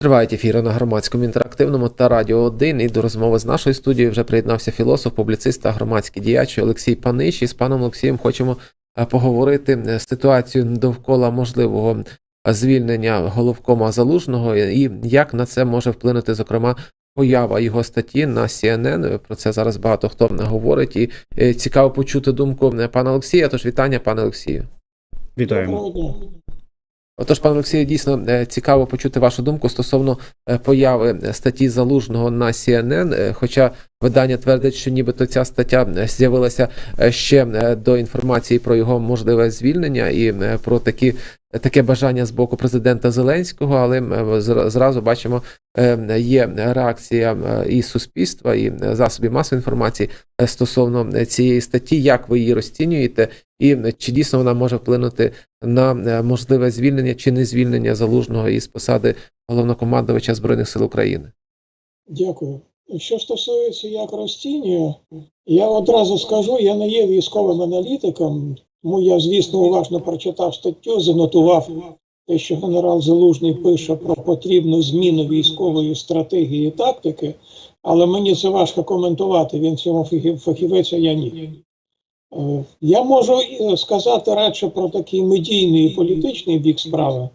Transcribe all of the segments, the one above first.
Тривають ефіри на громадському інтерактивному та Радіо 1. І до розмови з нашою студією вже приєднався філософ, публіцист та громадський діяч Олексій Панич. І з паном Олексієм хочемо е, поговорити е, ситуацію довкола можливого е, звільнення головкома залужного і як на це може вплинути, зокрема, поява його статті на CNN. Про це зараз багато хто говорить. І цікаво почути думку пана Олексія. Тож вітання, пане Олексію. Вітаємо. Отож, пане Олексію, дійсно е, цікаво почути вашу думку стосовно е, появи е, статті залужного на CNN, Хоча видання твердить, що нібито ця стаття е, з'явилася е, ще е, до інформації про його можливе звільнення і про такі. Таке бажання з боку президента Зеленського, але зразу бачимо, є реакція і суспільства, і засобів масової інформації стосовно цієї статті. Як ви її розцінюєте, і чи дійсно вона може вплинути на можливе звільнення чи не звільнення залужного із посади головнокомандувача збройних сил України? Дякую. Що стосується як розцінюю, я одразу скажу, я не є військовим аналітиком, тому я, звісно, уважно прочитав статтю, занотував те, що генерал Залужний пише про потрібну зміну військової стратегії і тактики, але мені це важко коментувати, він цьому фахівець, а я ні. Е, Я можу е, сказати радше про такий медійний і політичний бік справи,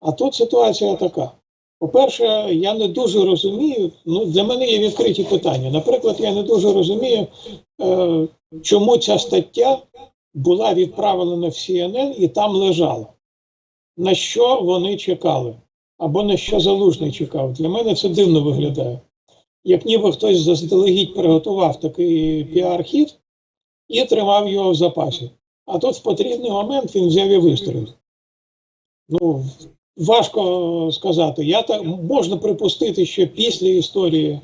а тут ситуація така. По-перше, я не дуже розумію, ну для мене є відкриті питання. Наприклад, я не дуже розумію, е, чому ця стаття була відправлена в CNN і там лежала. На що вони чекали? Або на що залужний чекав? Для мене це дивно виглядає. Як ніби хтось заздалегідь приготував такий піар-хід і тримав його в запасі. А тут в потрібний момент він взяв і вистрілив. Ну, важко сказати. Я так можна припустити, що після історії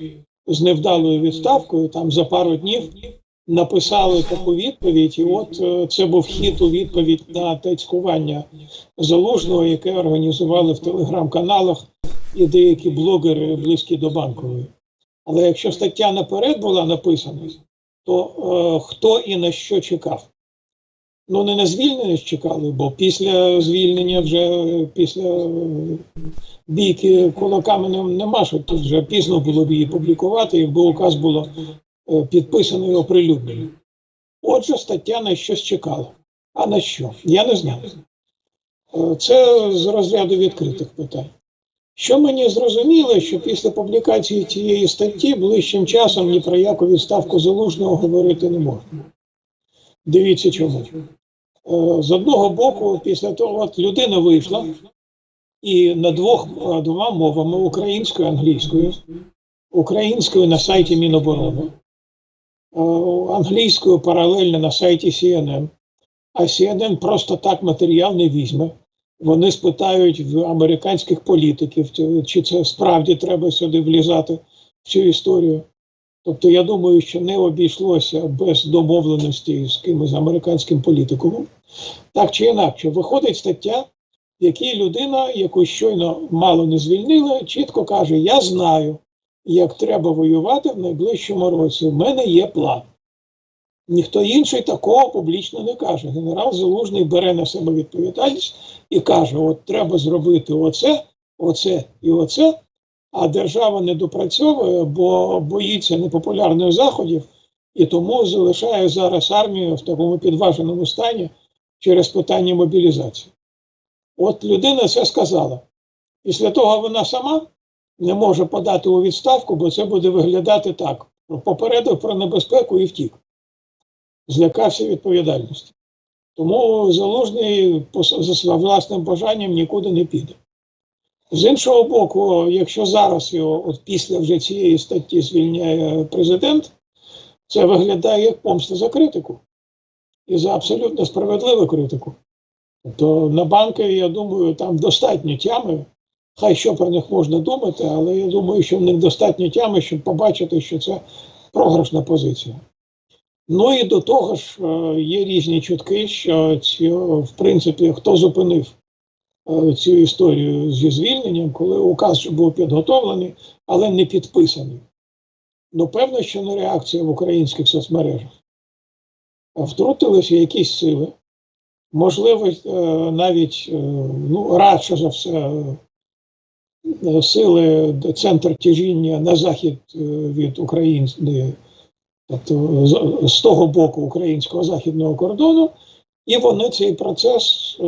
з невдалою відставкою, там за пару днів написали таку відповідь, і от е, це був хід у відповідь на те цькування залужного, яке організували в телеграм-каналах і деякі блогери близькі до банкової. Але якщо стаття наперед була написана, то е, хто і на що чекав? Ну, не на звільнення чекали, бо після звільнення вже після е, бійки кулаками не- нема, що тут вже пізно було б її публікувати, якби указ було е, підписано і оприлюднено. Отже, стаття на щось чекала. А на що? Я не знаю. Е, Це з розряду відкритих питань. Що мені зрозуміло, що після публікації цієї статті ближчим часом ні про яку відставку залужного говорити не можна. Дивіться чому. Е, З одного боку, після того, от людина вийшла і на двох двома мовами українською англійською, українською на сайті Міноборони, е, англійською паралельно на сайті CNN, а CNN просто так матеріал не візьме. Вони спитають в американських політиків, чи це справді треба сюди влізати в цю історію. Тобто, я думаю, що не обійшлося без домовленості з кимось американським політиком. Так чи інакше, виходить стаття, в якій людина, яку щойно мало не звільнили, чітко каже: Я знаю, як треба воювати в найближчому році. У мене є план. Ніхто інший такого публічно не каже. Генерал Залужний бере на себе відповідальність і каже: от треба зробити оце, оце і оце. А держава не допрацьовує, бо боїться непопулярних заходів і тому залишає зараз армію в такому підваженому стані через питання мобілізації. От людина це сказала. Після того вона сама не може подати у відставку, бо це буде виглядати так: попередив про небезпеку і втік. Злякався відповідальності. Тому залужний за власним бажанням нікуди не піде. З іншого боку, якщо зараз його от після вже цієї статті звільняє президент, це виглядає як помста за критику і за абсолютно справедливу критику. Тобто на банки, я думаю, там достатньо тями. Хай що про них можна думати, але я думаю, що в них достатньо тями, щоб побачити, що це програшна позиція. Ну і до того ж, е, є різні чутки, що ці, в принципі, хто зупинив цю історію зі звільненням, коли указ був підготовлений, але не підписаний. Ну, певно, що не реакція в українських соцмережах. Втрутилися якісь сили, можливо, е, навіть е, ну, радше за все, е, е, сили, центр тяжіння на захід е, від України, тобто з того боку українського західного кордону, і вони цей процес е,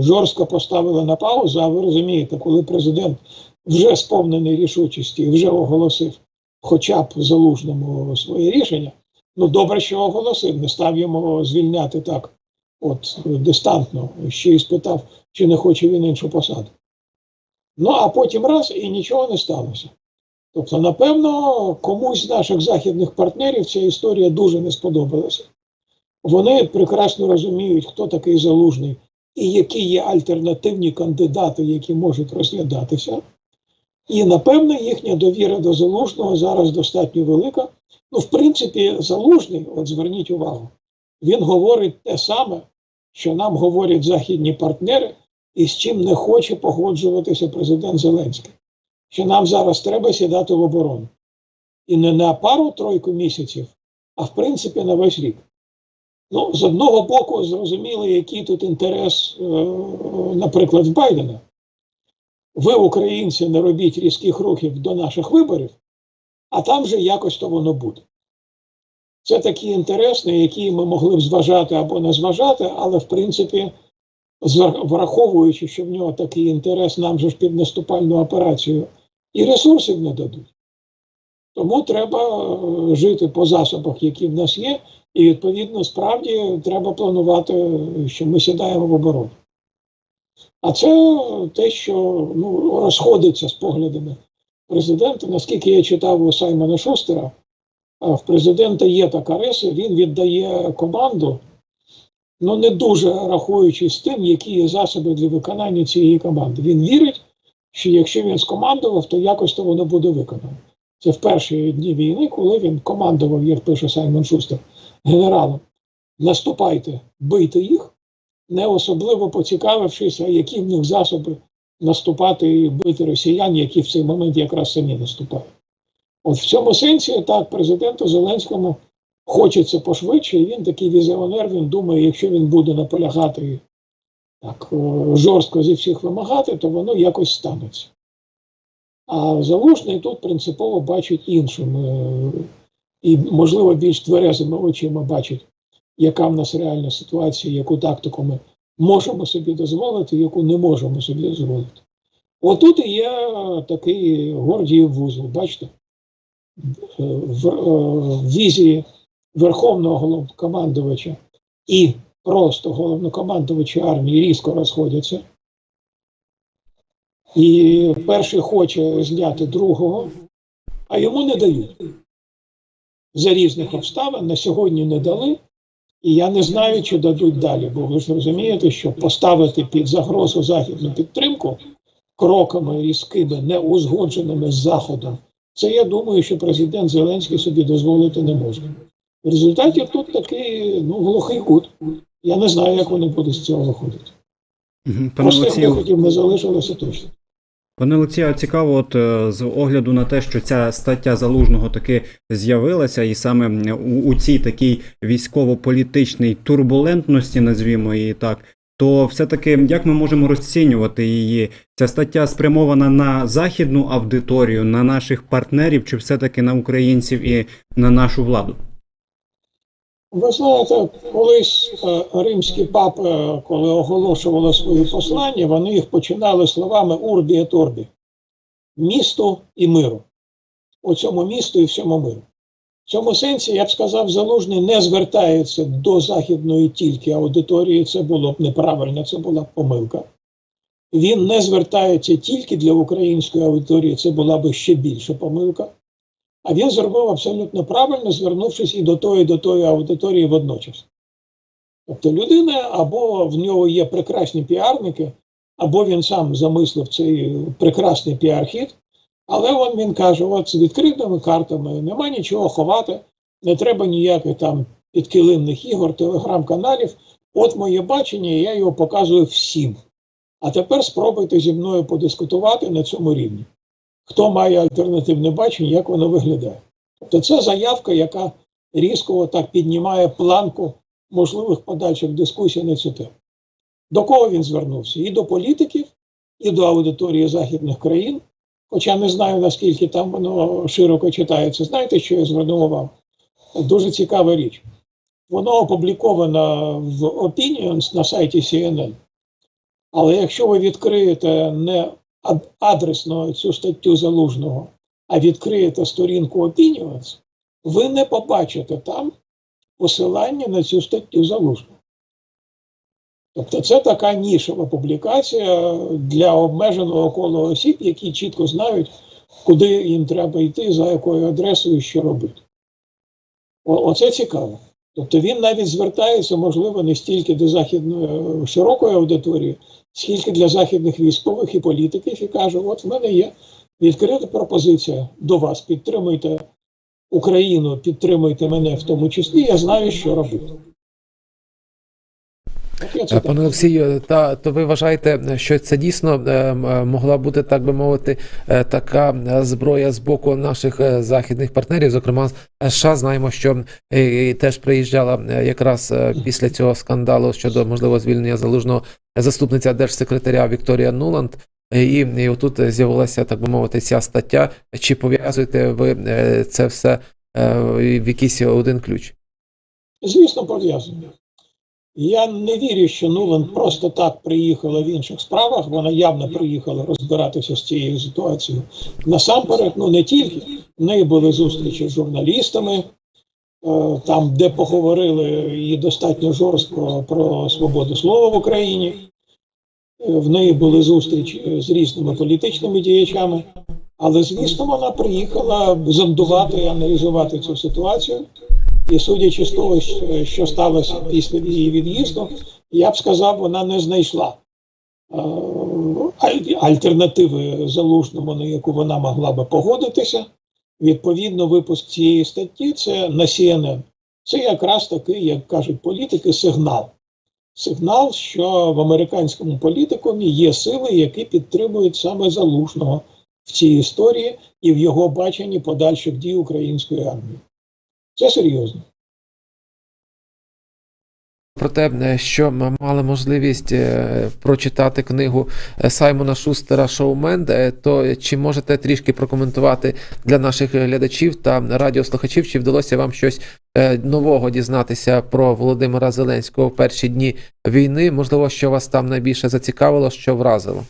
жорстко поставили на паузу. А ви розумієте, коли президент вже сповнений рішучості вже оголосив хоча б залужному своє рішення, ну добре, що оголосив, не став йому звільняти так, от дистантно, ще й спитав, чи не хоче він іншу посаду. Ну а потім раз і нічого не сталося. Тобто, напевно, комусь з наших західних партнерів ця історія дуже не сподобалася. Вони прекрасно розуміють, хто такий залужний і які є альтернативні кандидати, які можуть розглядатися. І напевно їхня довіра до залужного зараз достатньо велика. Ну, в принципі, залужний, от зверніть увагу, він говорить те саме, що нам говорять західні партнери, і з чим не хоче погоджуватися президент Зеленський. Що нам зараз треба сідати в оборону. І не на пару-тройку місяців, а в принципі на весь рік. Ну, з одного боку, зрозуміло, який тут інтерес, е, наприклад, Байдена. Ви, українці, не робіть різких рухів до наших виборів, а там же якось то воно буде. Це такий інтерес, на який ми могли б зважати або не зважати, але в принципі, враховуючи, що в нього такий інтерес, нам же ж під наступальну операцію і ресурсів не дадуть. Тому треба е, жити по засобах, які в нас є, і відповідно справді треба планувати, що ми сідаємо в оборону. А це те, що ну, розходиться з поглядами президента. Наскільки я читав у Саймона Шустера, в президента є така риса, він віддає команду, ну не дуже рахуючись з тим, які є засоби для виконання цієї команди. Він вірить, що якщо він скомандував, то якось то воно буде виконано. Це в перші дні війни, коли він командував, як пише Саймон Шустер, генералом. Наступайте, бийте їх, не особливо поцікавившись, а які в них засоби наступати і бити росіян, які в цей момент якраз самі наступають. От в цьому сенсі так президенту Зеленському хочеться пошвидше, і він такий візіонер, він думає, якщо він буде наполягати так жорстко зі всіх вимагати, то воно якось станеться. А залужний тут принципово бачить іншим е, і, можливо, більш тверезими очима бачить, яка в нас реальна ситуація, яку тактику ми можемо собі дозволити, яку не можемо собі дозволити. Отут і є такий Гордіїв вузол, бачите? Е, В, е, в візії Верховного головнокомандувача і просто головнокомандувача армії різко розходяться. І перший хоче зняти другого, а йому не дають. За різних обставин на сьогодні не дали, і я не знаю, чи дадуть далі, бо ви ж розумієте, що поставити під загрозу західну підтримку кроками різкими, не узгодженими з Заходом, це я думаю, що президент Зеленський собі дозволити не може. В результаті тут такий ну, глухий кут. Я не знаю, як вони будуть з цього виходити. Простих виходів не залишилося точно. Пане Олексію, цікаво, от е, з огляду на те, що ця стаття залужного таки з'явилася, і саме у, у цій такій військово-політичній турбулентності, назвімо її так, то все-таки як ми можемо розцінювати її? Ця стаття спрямована на західну аудиторію, на наших партнерів, чи все-таки на українців і на нашу владу? Ви знаєте, колись е, римські папи, коли оголошували свої послання, вони їх починали словами урбі et орбі місту і миру. У цьому місту і всьому миру. В цьому сенсі, я б сказав, залужний не звертається до західної тільки аудиторії. Це було б неправильно, це була б помилка. Він не звертається тільки для української аудиторії, це була б ще більша помилка. А він зробив абсолютно правильно, звернувшись і до тої, і до тої аудиторії водночас. Тобто людина або в нього є прекрасні піарники, або він сам замислив цей прекрасний піар-хід, але он він каже: от з відкритими картами нема нічого ховати, не треба ніяких там підкилимних ігор, телеграм-каналів. От моє бачення, я його показую всім. А тепер спробуйте зі мною подискутувати на цьому рівні хто має альтернативне бачення, як воно виглядає. Тобто це заявка, яка різко так піднімає планку можливих подальших дискусій на цю тему. До кого він звернувся? І до політиків, і до аудиторії західних країн, хоча не знаю, наскільки там воно широко читається. Знаєте, що я звернув увагу? Дуже цікава річ. Воно опубліковано в Opinions на сайті CNN. Але якщо ви відкриєте не адресно цю статтю залужного, а відкриєте сторінку Opinions, ви не побачите там посилання на цю статтю залужного. Тобто це така нішова публікація для обмеженого кола осіб, які чітко знають, куди їм треба йти, за якою адресою, що робити. Оце цікаво. Тобто він навіть звертається, можливо, не стільки до західної е, широкої аудиторії, скільки для західних військових і політиків, і каже: от в мене є відкрита пропозиція до вас. Підтримуйте Україну, підтримуйте мене в тому числі. Я знаю, що робити. Пане Олексію, та то ви вважаєте, що це дійсно е, е, могла бути, так би мовити, е, така е, зброя з боку наших е, західних партнерів, зокрема е, США. Знаємо, що е, теж приїжджала е, якраз е, після цього скандалу щодо можливо звільнення залужного заступниця держсекретаря Вікторія Нуланд. Е, І, і отут з'явилася, так би мовити, ця стаття. Чи пов'язуєте ви е, це все е, в якийсь один ключ? Звісно, пов'язано. Я не вірю, що Нуланд просто так приїхала в інших справах. Вона явно приїхала розбиратися з цією ситуацією. Насамперед, ну не тільки. В неї були зустрічі з журналістами, е, там, де поговорили і достатньо жорстко про свободу слова в Україні. Е, В неї були зустрічі з різними політичними діячами. Але, звісно, вона приїхала зондувати і аналізувати цю ситуацію. І судячи з того, що- сталося після її від'їзду, я б сказав, вона не знайшла е, альтернативи залужному, на яку вона могла би погодитися. Відповідно, випуск цієї статті це на CNN. Це якраз такий, як кажуть політики, сигнал. Сигнал, що в американському політикумі є сили, які підтримують саме залужного в цій історії і в його баченні подальших дій української армії. Це серйозно. Про те, е, що ми мали можливість е, прочитати книгу е, Саймона Шустера Шоумен, то чи можете трішки прокоментувати для наших глядачів та радіослухачів, чи вдалося вам щось нового дізнатися про Володимира Зеленського в перші дні війни? Можливо, що вас там найбільше зацікавило, що вразило?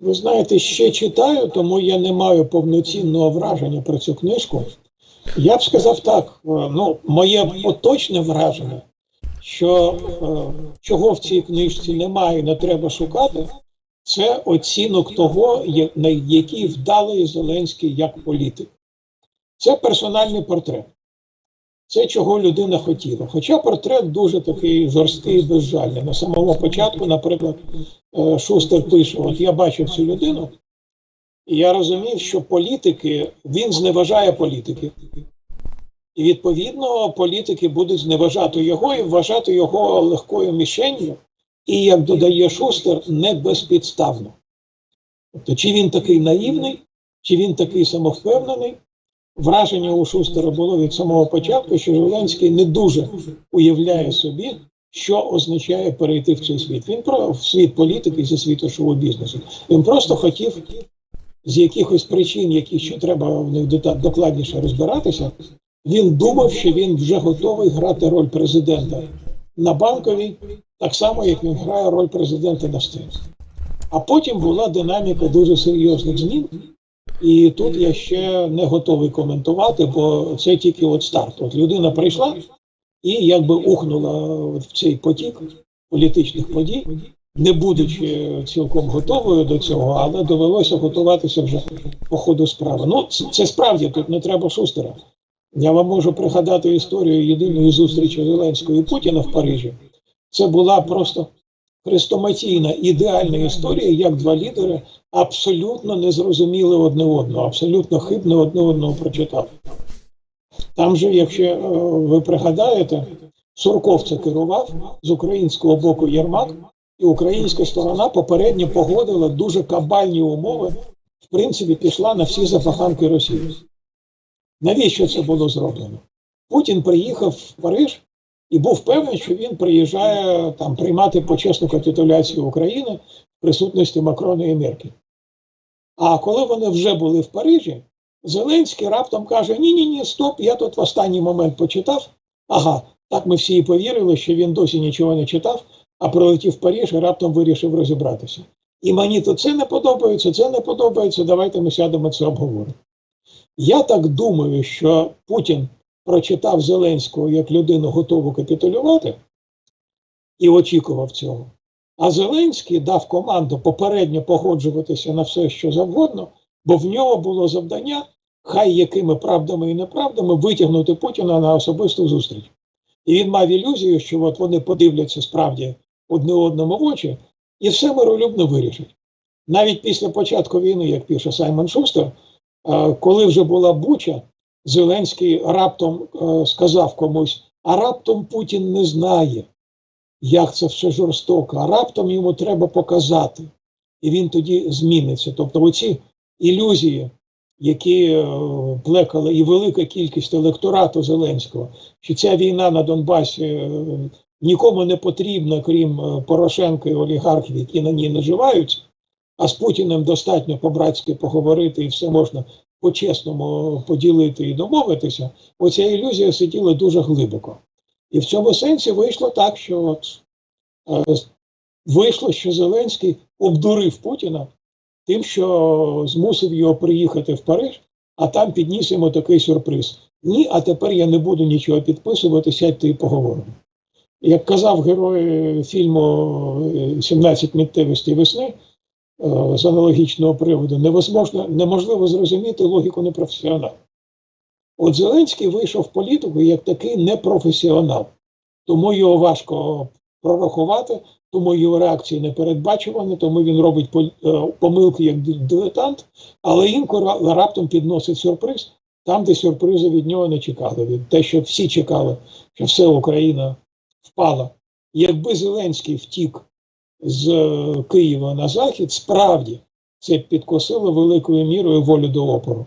Ви знаєте, ще читаю, тому я не маю повноцінного враження про цю книжку. Я б сказав так: е, ну, моє поточне враження, що е, чого в цій книжці немає, не треба шукати, це оцінок того, який вдалий Зеленський як політик. Це персональний портрет. Це чого людина хотіла. Хоча портрет дуже такий жорсткий і безжальний. На самому початку, наприклад, е, Шустер пише: От я бачив цю людину, я розумів, що політики, він зневажає політики. І відповідно політики будуть зневажати його і вважати його легкою мішенью, і, як додає Шустер, не безпідставно. Тобто, чи він такий наївний, чи він такий самовпевнений, враження у Шустера було від самого початку, що Зеленський не дуже уявляє собі, що означає перейти в цей світ. Він про світ політики зі світу шоу-бізнесу. Він просто хотів з якихось причин, які ще треба в них докладніше розбиратися. Він думав, що він вже готовий грати роль президента на банковій, так само, як він грає роль президента на сцені. А потім була динаміка дуже серйозних змін. І тут я ще не готовий коментувати, бо це тільки от старт. От людина прийшла і якби ухнула в цей потік політичних подій, не будучи цілком готовою до цього, але довелося готуватися вже по ходу справи. Ну, це, це справді тут не треба шустера. Я вам можу пригадати історію єдиної зустрічі Зеленського і Путіна в Парижі. Це була просто хрестоматійна ідеальна історія, як два лідери абсолютно не зрозуміли одне одного, абсолютно хибно одне одного прочитали. Там же, якщо е, ви пригадаєте, Сурков це керував з українського боку Єрмак, і українська сторона попередньо погодила дуже кабальні умови, в принципі, пішла на всі забаганки Росії. Навіщо це було зроблено? Путін приїхав в Париж і був певний, що він приїжджає там приймати почесну капітуляцію України в присутності Макрона і Меркель. А коли вони вже були в Парижі, Зеленський раптом каже: Ні, ні, ні, стоп, я тут в останній момент почитав. Ага, так ми всі і повірили, що він досі нічого не читав, а прилетів в Париж і раптом вирішив розібратися. І мені то це не подобається, це не подобається. Давайте ми сядемо це обговоримо. Я так думаю, що Путін прочитав Зеленського як людину готову капітулювати і очікував цього. А Зеленський дав команду попередньо погоджуватися на все, що завгодно, бо в нього було завдання, хай якими правдами і неправдами, витягнути Путіна на особисту зустріч. І він мав ілюзію, що от вони подивляться справді одне одному очі, і все миролюбно вирішать. Навіть після початку війни, як пише Саймон Шустер, е, коли вже була Буча, Зеленський раптом е, сказав комусь: а раптом Путін не знає, як це все жорстоко, а раптом йому треба показати. І він тоді зміниться. Тобто, оці ілюзії, які е, плекали, і велика кількість електорату Зеленського, що ця війна на Донбасі нікому не потрібна, крім е, Порошенка і олігархів, які на ній наживаються, а з Путіним достатньо по-братськи поговорити і все можна по-чесному поділити і домовитися, оця ілюзія сиділа дуже глибоко. І в цьому сенсі вийшло так, що от, е, вийшло, що Зеленський обдурив Путіна тим, що змусив його приїхати в Париж, а там підніс йому такий сюрприз. Ні, а тепер я не буду нічого підписувати, сядьте і поговоримо. Як казав герой фільму е, «17 миттєвостей весни е, з аналогічного приводу, невозможно, неможливо зрозуміти логіку непрофесіонала. От Зеленський вийшов в політику як такий непрофесіонал, тому його важко прорахувати, тому його реакції не передбачувані, тому він робить е, помилки як дилетант, але інколи раптом підносить сюрприз там, де сюрпризу від нього не чекали. Від те, що всі чекали, що все Україна впала. Якби Зеленський втік з е, Києва на захід, справді це підкосило великою мірою волю до опору.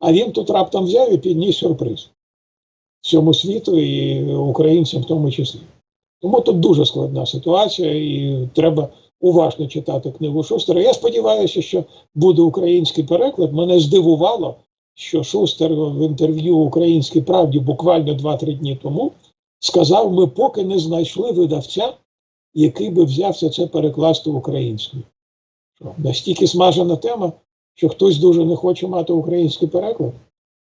А він тут раптом взяв і підніс сюрприз всьому світу і українцям в тому числі. Тому тут дуже складна ситуація, і треба уважно читати книгу Шустера. Я сподіваюся, що буде український переклад. Мене здивувало, що Шустер в інтерв'ю Українській правді буквально 2-3 дні тому сказав: ми поки не знайшли видавця, який би взявся це перекласти українською. Настільки смажена тема, що хтось дуже не хоче мати український переклад.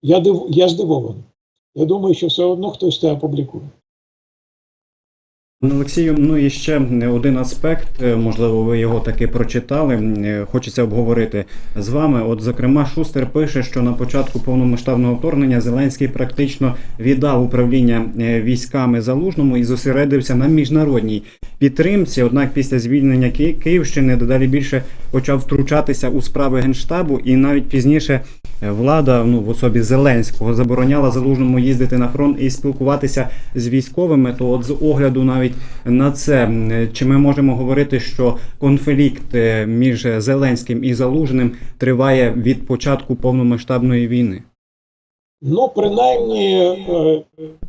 Я, див... я здивований. Я думаю, що все одно хтось це опублікує. Пане Олексію, ну і ще один аспект, е, можливо, ви його таки прочитали. е, Хочеться обговорити з вами. От, зокрема, Шустер пише, що на початку повномасштабного вторгнення Зеленський практично віддав управління е, військами залужному і зосередився на міжнародній підтримці. Однак після звільнення Ки- Київщини дедалі більше почав втручатися у справи генштабу, і навіть пізніше е, влада, ну в особі Зеленського, забороняла залужному їздити на фронт і спілкуватися з військовими. То, от з огляду навіть на це, чи ми можемо говорити, що конфлікт е, між Зеленським і Залужним триває від початку повномасштабної війни? Ну, принаймні, е,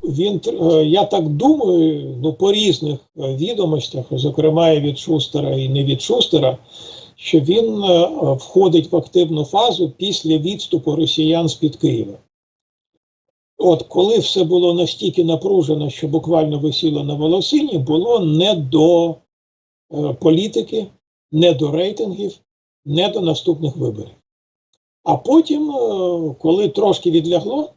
він е, я так думаю, ну по різних відомостях, зокрема і від Шустера і не від Шустера, що він входить в активну фазу після відступу росіян з-під Києва. От коли все було настільки напружено, що буквально висіло на волосині, було не до е, політики, не до рейтингів, не до наступних виборів. А потім, е, коли трошки відлягло,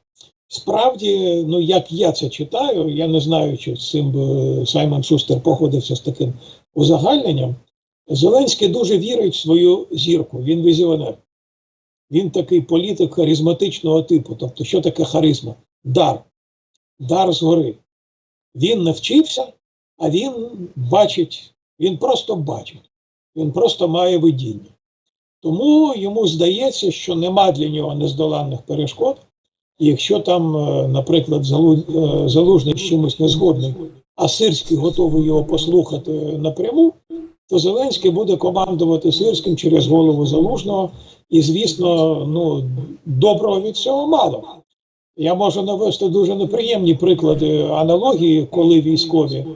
справді, ну як я це читаю, я не знаю, чи з цим би Саймон Шустер погодився з таким узагальненням. Зеленський дуже вірить в свою зірку, він візіонер. Він такий політик харизматичного типу. Тобто, що таке харизма? Дар. Дар згори. Він не вчився, а він бачить, він просто бачить, він просто має видіння. Тому йому здається, що нема для нього нездоланних перешкод. Якщо там, е, наприклад, е, залужний з чимось не згодний, а Сирський готовий його послухати напряму, то Зеленський буде командувати Сирським через голову залужного. І, звісно, ну, доброго від цього мало. Я можу навести дуже неприємні приклади аналогії, коли військові е,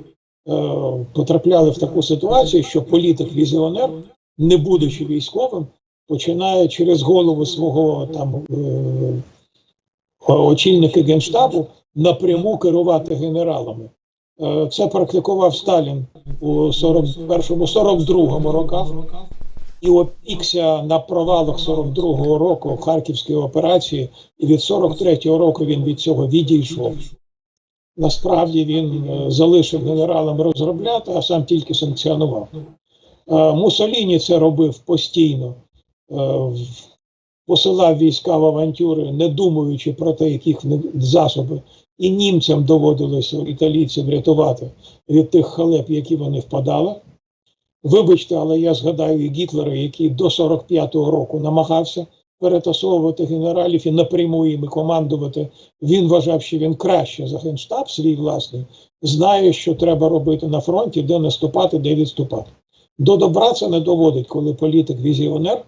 потрапляли в таку ситуацію, що політик-візіонер, не будучи військовим, починає через голову свого там е, очільника генштабу напряму керувати генералами. Е, Це практикував Сталін у 41-42 роках і опікся на провалах 42-го року Харківської операції, і від 43-го року він від цього відійшов. Насправді він е, залишив генералам розробляти, а сам тільки санкціонував. Е, Мусоліні це робив постійно, е, посилав війська в авантюри, не думаючи про те, яких засоби. І німцям доводилося італійців рятувати від тих халеп, які вони впадали. Вибачте, але я згадаю і Гітлера, який до 45-го року намагався перетасовувати генералів і напряму їми командувати. Він вважав, що він краще за генштаб свій власний, знає, що треба робити на фронті, де наступати, де відступати. До добра це не доводить, коли політик-візіонер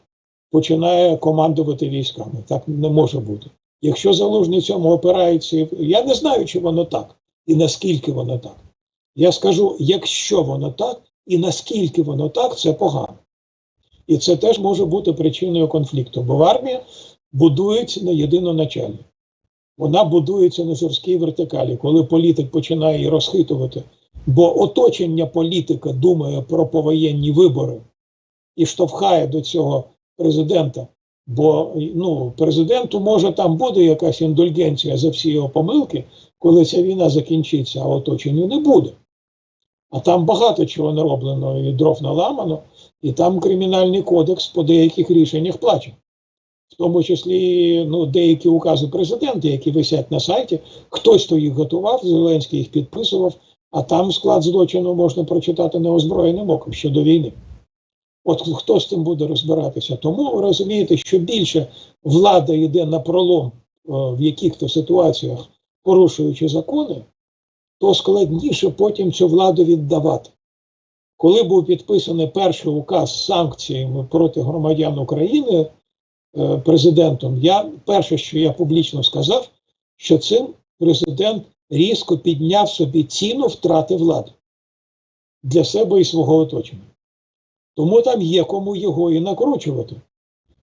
починає командувати військами. Так не може бути. Якщо залужний цьому опирається, я не знаю, чи воно так і наскільки воно так. Я скажу, якщо воно так, і наскільки воно так, це погано. І це теж може бути причиною конфлікту, бо армія будується на єдиноначалі. Вона будується на жорсткій вертикалі, коли політик починає її розхитувати, бо оточення політика думає про повоєнні вибори і штовхає до цього президента. Бо ну, президенту може там буде якась індульгенція за всі його помилки, коли ця війна закінчиться, а оточенню не буде. А там багато чого нароблено і дров наламано, і там кримінальний кодекс по деяких рішеннях плаче. В тому числі ну, деякі укази президента, які висять на сайті, хтось то їх готував, Зеленський їх підписував, а там склад злочину можна прочитати неозброєним оком щодо війни. От хто з тим буде розбиратися? Тому ви розумієте, що більше влада йде на пролом е, в яких-то ситуаціях, порушуючи закони, то складніше потім цю владу віддавати. Коли був підписаний перший указ з санкціями проти громадян України е, президентом, я перше, що я публічно сказав, що цим президент різко підняв собі ціну втрати влади для себе і свого оточення. Тому там є кому його і накручувати.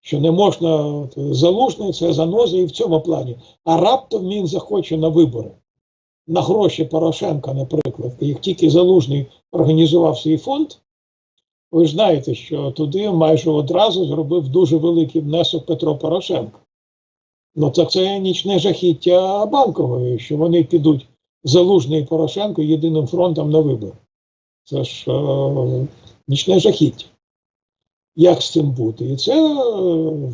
Що не можна залужний, це заноза і в цьому плані. А раптом він захоче на вибори на гроші Порошенка, наприклад, як тільки Залужний організував свій фонд, ви ж знаєте, що туди майже одразу зробив дуже великий внесок Петро Порошенко. Ну, так це нічне жахіття банкової, що вони підуть Залужний Порошенко єдиним фронтом на вибори. Це ж е, нічне жахіття. Як з цим бути? І це е,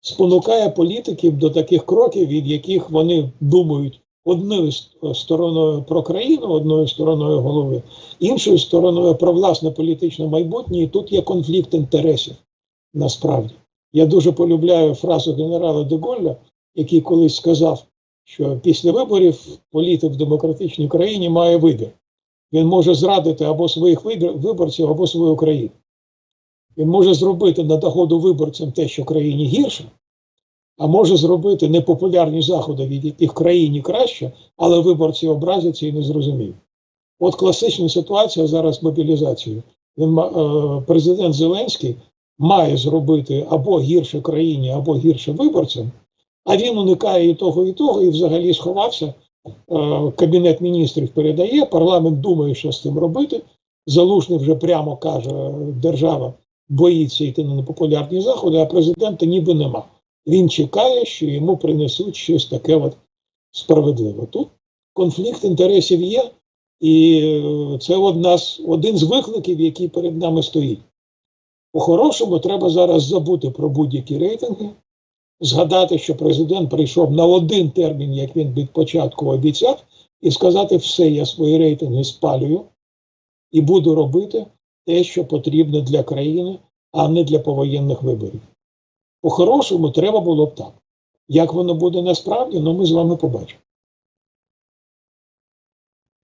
спонукає політиків до таких кроків, від яких вони думають одною стороною про країну, одною стороною голови, іншою стороною про власне політичне майбутнє. І тут є конфлікт інтересів насправді. Я дуже полюбляю фразу генерала Деголля, який колись сказав, що після виборів політик в демократичній країні має вибір. Він може зрадити або своїх виборців, або свою країну. Він може зробити на догоду виборцям те, що країні гірше, а може зробити непопулярні заходи, від яких країні краще, але виборці образяться і не зрозуміють. От класична ситуація зараз з мобілізацією. Е, президент Зеленський має зробити або гірше країні, або гірше виборцям, а він уникає і того, і того, і взагалі сховався. Е, Кабінет міністрів передає, парламент думає, що з цим робити. Залужний вже прямо каже, держава боїться йти на непопулярні заходи, а президента ніби нема. Він чекає, що йому принесуть щось таке от справедливе. Тут конфлікт інтересів є, і е, це одна з, один з викликів, який перед нами стоїть. По-хорошому, треба зараз забути про будь-які рейтинги, згадати, що президент прийшов на один термін, як він від початку обіцяв, і сказати, все, я свої рейтинги спалюю і буду робити те, що потрібно для країни, а не для повоєнних виборів. По-хорошому, треба було б так. Як воно буде насправді, ну ми з вами побачимо.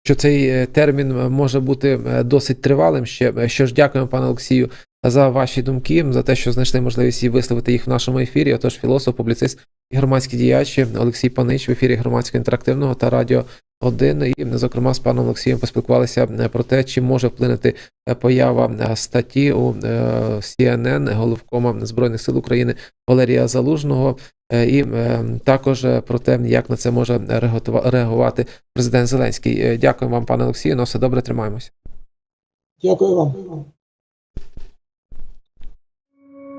що цей е, термін е, може бути е, досить тривалим ще. Що ж, дякуємо, пане Олексію, за ваші думки, за те, що знайшли можливість і висловити їх в нашому ефірі. Отож, філософ, публіцист і громадські діячі Олексій Панич в ефірі громадського інтерактивного та радіо 1. І, зокрема, з паном Олексієм поспілкувалися про те, чи може вплинути е, поява статті у е, CNN головкома Збройних сил України Валерія Залужного, е, і е, також про те, як на це може реагувати президент Зеленський. Дякую вам, пане Олексію. На все добре, тримаємося. Дякую вам.